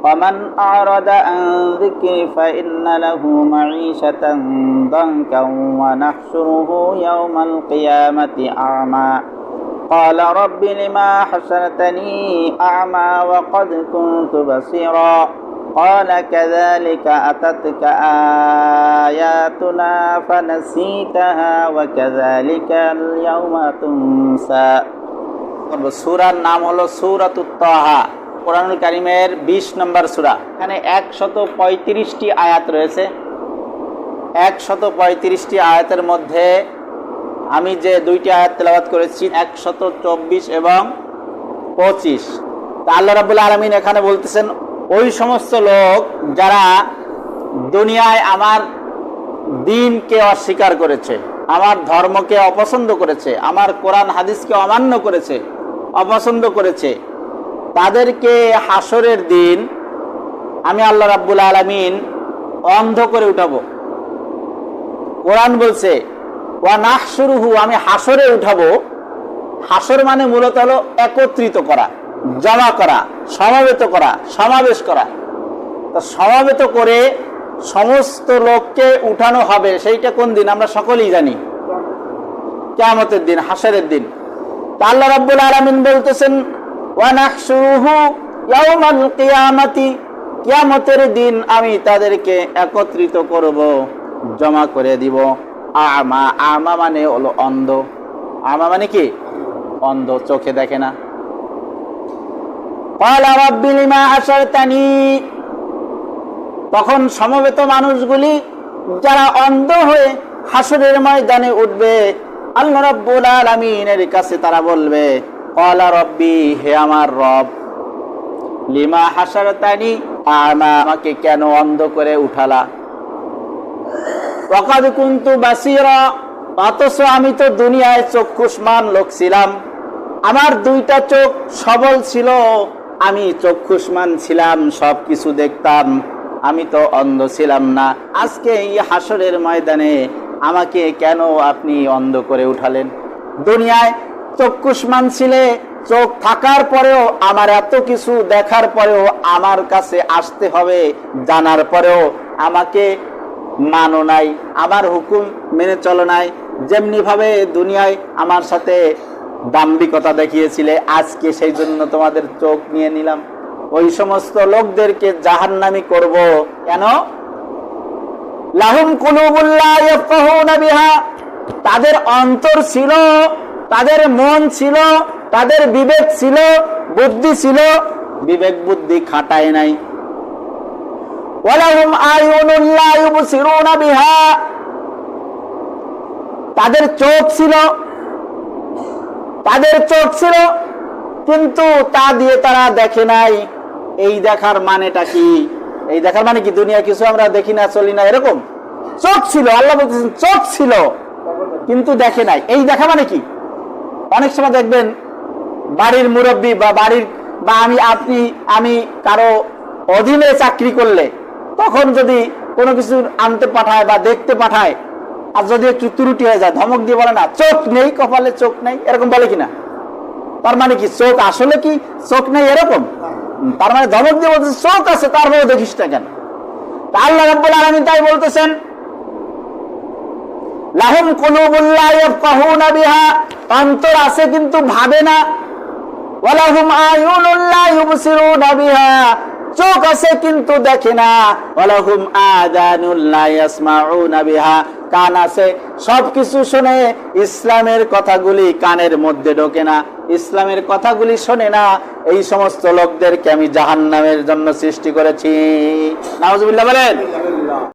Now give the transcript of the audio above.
ومن أعرض عن ذكري فإن له معيشة ضنكا ونحشره يوم القيامة أعمى قال رب لما حشرتني أعمى وقد كنت بصيرا قال كذلك أتتك آياتنا فنسيتها وكذلك اليوم تنسى সুরার নাম হলো সুরাতুত্তাহা কোরআনুল কারিমের বিশ নম্বর সুরা। এখানে একশত পঁয়ত্রিশটি আয়াত রয়েছে। একশত পঁয়ত্রিশটি আয়াতের মধ্যে আমি যে দুইটি আয়াত তেলাবাত করেছি, একশত চব্বিশ এবং পঁচিশ। তা আল্লাহ রাবুল আলমিন এখানে বলতেছেন, ওই সমস্ত লোক যারা দুনিয়ায় আমার দিনকে অস্বীকার করেছে, আমার ধর্মকে অপছন্দ করেছে, আমার কোরআন, হাদিসকে অমান্য করেছে, অপছন্দ করেছে তাদেরকে হাসরের দিন আমি আল্লাহ রাব্বুল আলমিন অন্ধ করে উঠাবো। কোরআন বলছে, ওয়া নাহসুরুহু আমি হাসরে উঠাবো। হাসর মানে মূলত হলো একত্রিত করা, জমা করা, সমাবেত করা, সমাবেশ করা। তা সমাবেত করে সমস্ত লোককে উঠানো হবে, সেইটা কোন দিন? আমরা সকলেই জানি। কেয়ামতের দিন, হাসরের দিন। তা আল্লাহ রাব্বুল আলামিন বলতেছেন কিয়ামতের দিন আমি তাদেরকে একত্রিত করব, জমা করে দিব। আমা আমা মানে হলো অন্ধ। আমা মানে কি? অন্ধ, চোখে দেখে না। তখন সমবেত মানুষগুলি যারা অন্ধ হয়ে হাসুরের ময়দানে উঠবে, আল্লাহ রব্বুল আলমিনের কাছে তারা বলবে কলা রব্বি হে আমার রব, লিমা হাসারতানি আমা আমাকে কেন অন্ধ করে উঠালা? ওয়াকাদ কুনতু বাসিরা, অথচ আমি তো দুনিয়ায় চক্ষুষ্মান লোক ছিলাম। আমার দুইটা চোখ সবল ছিল, আমি চক্ষুষ্মান ছিলাম সব কিছু দেখতাম। আমি তো অন্ধ ছিলাম না। আজকে এই হাসরের ময়দানে আমাকে কেন আপনি অন্ধ করে উঠালেন? দুনিয়ায় চক্ষুষ্মান ছিলে, চোখ থাকার পরেও, আমার এত কিছু দেখার পরেও আমার কাছে আসতে হবে, জানার পরেও আমাকে মানো নাই, আমার হুকুম মেনে চলো নাই। যেমনি ভাবে দুনিয়ায় আমার সাথে দাম্ভিকতা দেখিয়েছিলে, আজকে সেই জন্য তোমাদের চোখ নিয়ে নিলাম। ওই সমস্ত লোকদেরকে জাহান্নামি করব কেন? লাহুম কুলুবুল্লাহ তাদের অন্তর ছিল তাদের মন ছিল তাদের বিবেক ছিল বুদ্ধি ছিল। বিবেক বুদ্ধি খাটায় নাই। তাদের চোখ ছিল তাদের চোখ ছিল কিন্তু তা দিয়ে তারা দেখে নাই। এই দেখার মানেটা কি? এই দেখার মানে কি দুনিয়া কিছু আমরা দেখি না চলি না এরকম? চোখ ছিল আল্লাহ বলতেছেন চোখ ছিল কিন্তু দেখে নাই। এই দেখা মানে কি? অনেক সময় দেখবেন বাড়ির মুরব্বী বা বাড়ির বা আমি, আপনি, আমি কারও অধীনে চাকরি করলে তখন যদি কোনো কিছু আনতে পাঠায় বা দেখতে পাঠায়, আর যদি একটু ত্রুটি হয়ে যায়, ধমক দিয়ে বলে না, চোখ নেই, কপালে চোখ নেই, এরকম বলে কিনা? তার মানে কি, চোখ আসলে কি, চোখ নেই এরকম? তার মানে ধমক দিয়ে বলতেছে, চোখ আছে তারপরে দেখিস না কেন? আল্লাহ রাব্বুল আলামিন তাই বলতেছেন লাহুম অন্তর আছে কিন্তু ভাবে না। চোখ আছে কিন্তু দেখে না। ওয়ালাহুম কান আছে, সবকিছু শুনে ইসলামের কথাগুলি কানের মধ্যে ঢোকে না। ইসলামের কথাগুলি শোনে না। এই সমস্ত লোকদেরকে আমি জাহান্নামের জন্য সৃষ্টি করেছি। নাউজুবিল্লাহ বলেন।